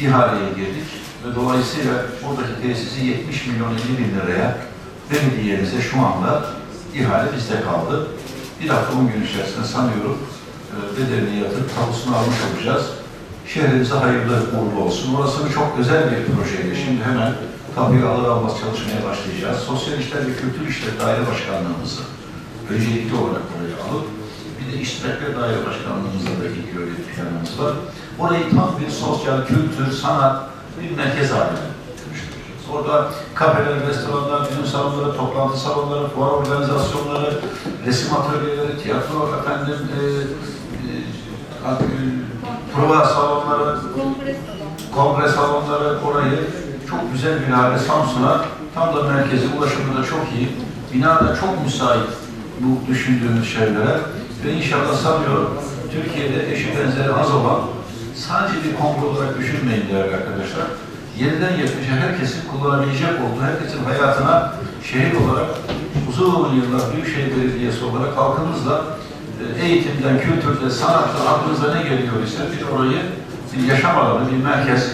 ihaleye girdik ve dolayısıyla buradaki tesisi 70 milyon 50 bin liraya belediyemize şu anda ihale bizde kaldı. Bir hafta 10 gün içerisinde sanıyorum e, bedelini yatırıp tapusunu almış olacağız. Şehrimize hayırlı uğurlu olsun. Orası çok özel bir projeydi. Şimdi hemen tapuyu alır almaz çalışmaya başlayacağız. Sosyal İşler ve Kültür İşleri Daire Başkanlığımızı öncelikli olarak buraya alıp bir de İştirakler Daire Başkanlığımızda da ilk öyle bir planımız var. Orayı tam bir sosyal, kültür, sanat bir merkez haline Orada kafeler, restoranlar, düğün salonları, toplantı salonları, fuar organizasyonları, resim atölyeleri, tiyatro, efendim, e, e, e, prova salonları, kongre salonları orayı çok güzel bir hale Samsun'a tam da merkezi ulaşımı da çok iyi. Bina da çok müsait bu düşündüğümüz şeylere ve inşallah sanıyorum Türkiye'de eşi benzeri az olan sadece bir kongre olarak düşünmeyin değerli arkadaşlar. Yeniden yetmişe herkesin kullanabilecek olduğu, herkesin hayatına şehir olarak uzun yıllar Büyükşehir Belediyesi olarak halkımızla e, eğitimden, kültürden, sanattan aklınıza ne geliyor ise bir orayı bir yaşam alanı, bir merkez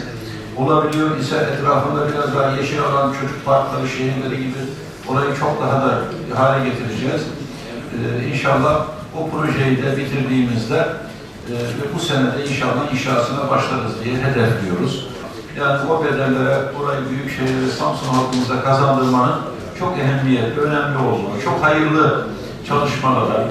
olabiliyor ise etrafında biraz daha yeşil alan, çocuk parkları, şehirleri gibi orayı çok daha da hale getireceğiz. Ee, inşallah o projeyi de bitirdiğimizde e, bu senede inşallah inşasına başlarız diye hedefliyoruz. Yani o bedellere orayı Büyükşehir ve Samsun halkımıza kazandırmanın çok ehemmiyetli, önemli olduğunu, çok hayırlı çalışmalara,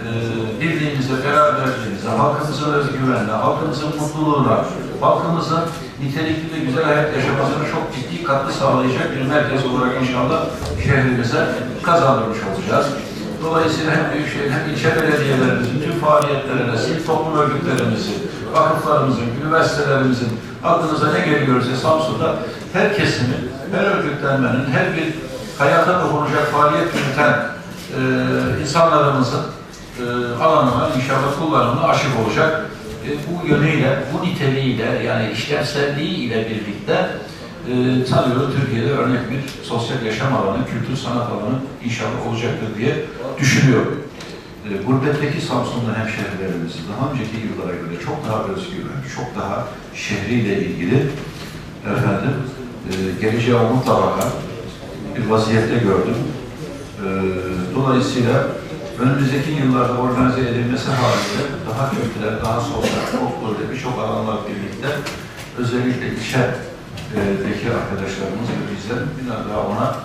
e, birliğimize, beraberliğimize, halkımızın özgüvenine, halkımızın mutluluğuna, halkımızın nitelikli ve güzel hayat yaşamasına çok ciddi katkı sağlayacak bir merkez olarak inşallah şehrimize kazandırmış olacağız. Dolayısıyla hem Büyükşehir hem ilçe belediyelerimizin tüm faaliyetlerine, sivil toplum örgütlerimizi, vakıflarımızın, üniversitelerimizin aklınıza ne geliyorsa Samsun'da her kesimin, her örgütlenmenin, her bir hayata dokunacak faaliyet yürüten e, insanlarımızın e, alanına inşallah kullanımına aşık olacak. E, bu yönüyle, bu niteliğiyle yani işlevselliği ile birlikte e, sanıyorum Türkiye'de örnek bir sosyal yaşam alanı, kültür sanat alanı inşallah olacaktır diye düşünüyorum. E, gurbetteki Samsunlu hemşehrilerimizi daha önceki yıllara göre çok daha özgürlü, çok daha şehriyle ilgili efendim e, geleceğe umutla bakan bir vaziyette gördüm. E, dolayısıyla önümüzdeki yıllarda organize edilmesi halinde daha kültürel, daha sosyal, çok böyle birçok alanlar birlikte özellikle ilçedeki arkadaşlarımız ve bizler biraz daha ona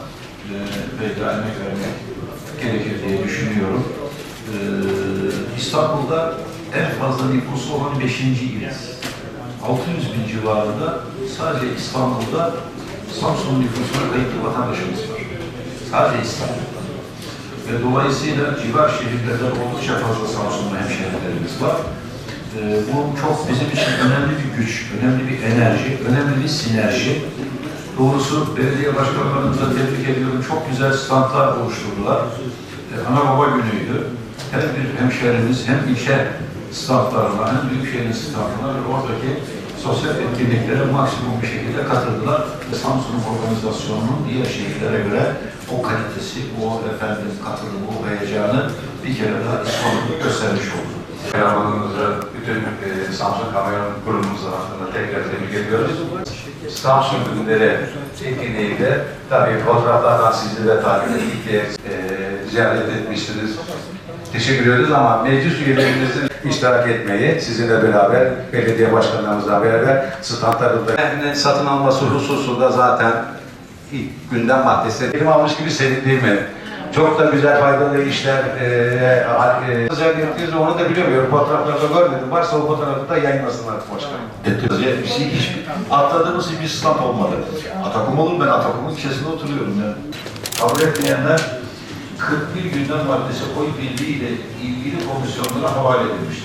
e, emek vermek gerekir diye düşünüyorum. E, İstanbul'da en fazla nüfusu olan 5. iliz. 600 bin civarında sadece İstanbul'da Samsun nüfusuna kayıtlı vatandaşımız var. Sadece İstanbul'da. Ve dolayısıyla civar şehirlerde oldukça fazla Samsunlu hemşehrilerimiz var. Ee, bu çok bizim için önemli bir güç, önemli bir enerji, önemli bir sinerji. Doğrusu belediye başkanlarımıza tebrik ediyorum. Çok güzel standlar oluşturdular. Ee, ana baba günüydü. Her bir hemşehrimiz hem ilçe standlarına hem büyükşehirin standlarına ve oradaki sosyal etkinliklere maksimum bir şekilde katıldılar. Ve Samsun'un organizasyonunun diğer şehirlere göre o kalitesi, o efendim katılımı, o heyecanı bir kere daha İstanbul'da göstermiş oldu. Kameramanımızı, bütün e, Samsung kamera grubumuz adına tekrar tebrik ediyoruz. Samsung ürünleri etkinliğinde tabii fotoğraflardan sizi de takip ettik diye e, ziyaret etmiştiniz. Teşekkür ediyoruz ama meclis üyelerimizin iştirak etmeyi sizinle beraber, belediye başkanlarımızla beraber standlarında satın alması hususunda zaten ilk gündem maddesi. Benim almış gibi senin değil mi? Çok da güzel faydalı işler e, e, onu da bilemiyorum. Fotoğraflarda görmedim. Varsa o fotoğrafı da yayınlasınlar başkanım. Ya, bir şey, hiç atladığımız bir stand olmadı. Atakum olur ben Atakum'un içerisinde oturuyorum ya. Kabul etmeyenler 41 gündem maddesi oy birliği ile ilgili komisyonlara havale edilmiştir.